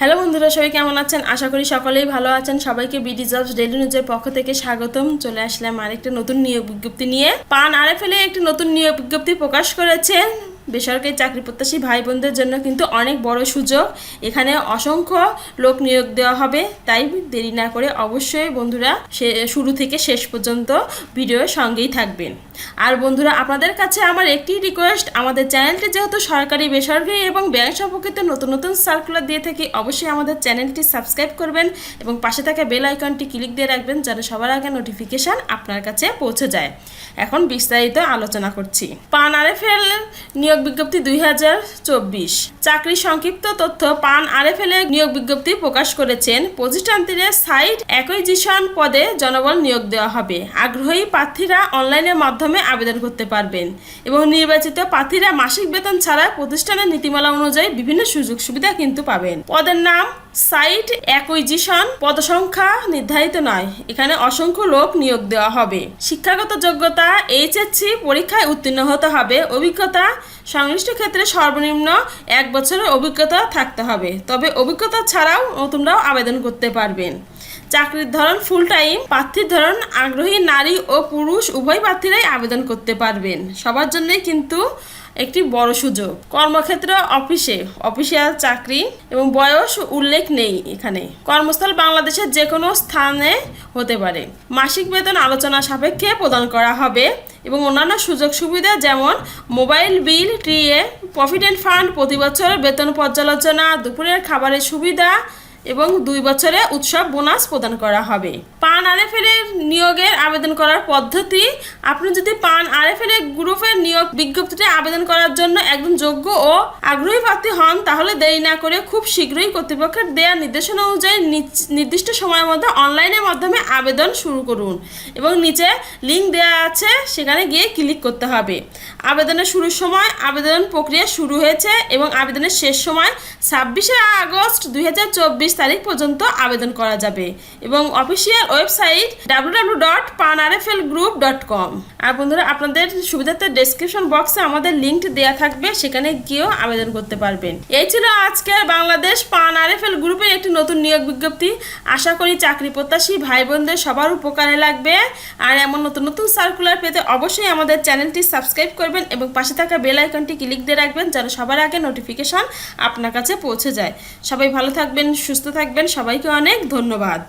Hello বন্ধুরা, সবাই কেমন আছেন? আশা করি সকলেই ভালো আছেন। সবাইকে বিডি জবস ডেইলি নিউজের পক্ষ থেকে স্বাগতম। চলে আসলাম আরেকটা নতুন নিয়োগ বিজ্ঞপ্তি নিয়ে। পান আরএফএল একটি নতুন নিয়োগ বিজ্ঞপ্তি প্রকাশ করেছেন। বেসরকারি চাকরি প্রত্যাশী ভাই বোনদের জন্য কিন্তু অনেক বড় সুযোগ। এখানে অসংখ্য লোক নিয়োগ দেওয়া হবে, তাই দেরি না করে অবশ্যই বন্ধুরা শুরু থেকে শেষ পর্যন্ত ভিডিওর সঙ্গেই থাকবেন। আর বন্ধুরা, আপনাদের কাছে আমার একটি রিকোয়েস্ট আমাদের চ্যানেলটি যেহেতু সরকারি, বেসরকারি এবং ব্যাংক সম্পর্কিত নতুন নতুন সার্কুলার দিয়ে থাকি, অবশ্যই আমাদের চ্যানেলটি সাবস্ক্রাইব করবেন এবং পাশে থাকা বেল আইকনটি ক্লিক দিয়ে রাখবেন যাতে সবার আগে নোটিফিকেশান আপনার কাছে পৌঁছে যায়। এখন বিস্তারিত আলোচনা করছি। পান আরএফএল নিয়োগ বিজ্ঞপ্তি দুই হাজার চব্বিশ। চাকরি সংক্ষিপ্ত তথ্য, পান আর আরএফএল এর নিয়োগ বিজ্ঞপ্তি প্রকাশ করেছেন প্রতিষ্ঠানটির সাইট অ্যাকুইজিশন পদে জনবল নিয়োগ দেওয়া হবে। আগ্রহী প্রার্থীরা অনলাইনের মাধ্যমে আবেদন করতে পারবেন। এবং নির্বাচিত প্রার্থীরা মাসিক বেতন ছাড়া প্রতিষ্ঠানের নীতিমালা অনুযায়ী বিভিন্ন সুযোগ সুবিধা কিন্তু পাবেন। পদের নাম সাইট অ্যাকুইজিশন। পদসংখ্যা নির্ধারিত নয়। এখানে অসংখ্য লোক নিয়োগ দেওয়া হবে। শিক্ষাগত যোগ্যতা এইচএসসি পরীক্ষায় উত্তীর্ণ হতে হবে। অভিজ্ঞতা সংশ্লিষ্ট ক্ষেত্রে সর্বনিম্ন এক বছরের অভিজ্ঞতা থাকতে হবে। তবে অভিজ্ঞতা ছাড়াও নতুনরাও আবেদন করতে পারবেন। চাকরির ধরন ফুল টাইম প্রার্থীর ধরন আগ্রহী নারী ও পুরুষ, উভয় প্রার্থীরাই আবেদন করতে পারবেন। সবার জন্যই কিন্তু একটি বড় সুযোগ। কর্মক্ষেত্র অফিসে, অফিসিয়াল চাকরি এবং বয়স উল্লেখ নেই এখানে। কর্মস্থল বাংলাদেশের যে কোনো স্থানে হতে পারে। মাসিক বেতন আলোচনা সাপেক্ষে প্রদান করা হবে এবং অন্যান্য সুযোগ সুবিধা যেমন মোবাইল বিল ট্রিয়ে প্রভিডেন্ট ফান্ড, প্রতি বছর বেতন পর্যালোচনা, দুপুরের খাবারের সুবিধা এবং দুই বছরে উৎসব বোনাস প্রদান করা হবে। পান আরএফএল এর নিয়োগের আবেদন করার পদ্ধতি, আপনি যদি পান আরএফএল গ্রুপের নিয়োগ বিজ্ঞপ্তিতে আবেদন করার জন্য একজন যোগ্য ও আগ্রহী প্রার্থী হন, তাহলে দেরি না করে খুব শীঘ্রই কর্তৃপক্ষের দেওয়া নির্দেশনা অনুযায়ী নির্দিষ্ট সময়ের মধ্যে অনলাইনের মাধ্যমে আবেদন শুরু করুন এবং নিচে লিঙ্ক দেওয়া আছে, সেখানে গিয়ে ক্লিক করতে হবে। আবেদনের শুরুর সময় আবেদন প্রক্রিয়া শুরু হয়েছে এবং আবেদনের শেষ সময় ছাব্বিশে আগস্ট দুই হাজার চব্বিশ তারিখ পর্যন্ত আবেদন করা যাবে এবং official website W dot PRAN RFL group dot com আর বন্ধুরা, আপনাদের সুবিধার্থে ডেসক্রিপশন বক্সে আমাদের লিঙ্ক দেওয়া থাকবে, সেখানে গিয়েও আবেদন করতে পারবেন। এই ছিল আজকের বাংলাদেশ পান আর আরএফএল গ্রুপের একটি নতুন নিয়োগ বিজ্ঞপ্তি। আশা করি চাকরি প্রত্যাশী ভাই বোনদের সবার উপকারে লাগবে। আর এমন নতুন নতুন সার্কুলার পেতে অবশ্যই আমাদের চ্যানেলটি সাবস্ক্রাইব করবেন এবং পাশে থাকা বেল আইকনটি ক্লিক দিয়ে রাখবেন, যেন সবার আগে নোটিফিকেশন আপনার কাছে পৌঁছে যায়। সবাই ভালো থাকবেন, সুস্থ থাকবেন, সবাইকে অনেক ধন্যবাদ।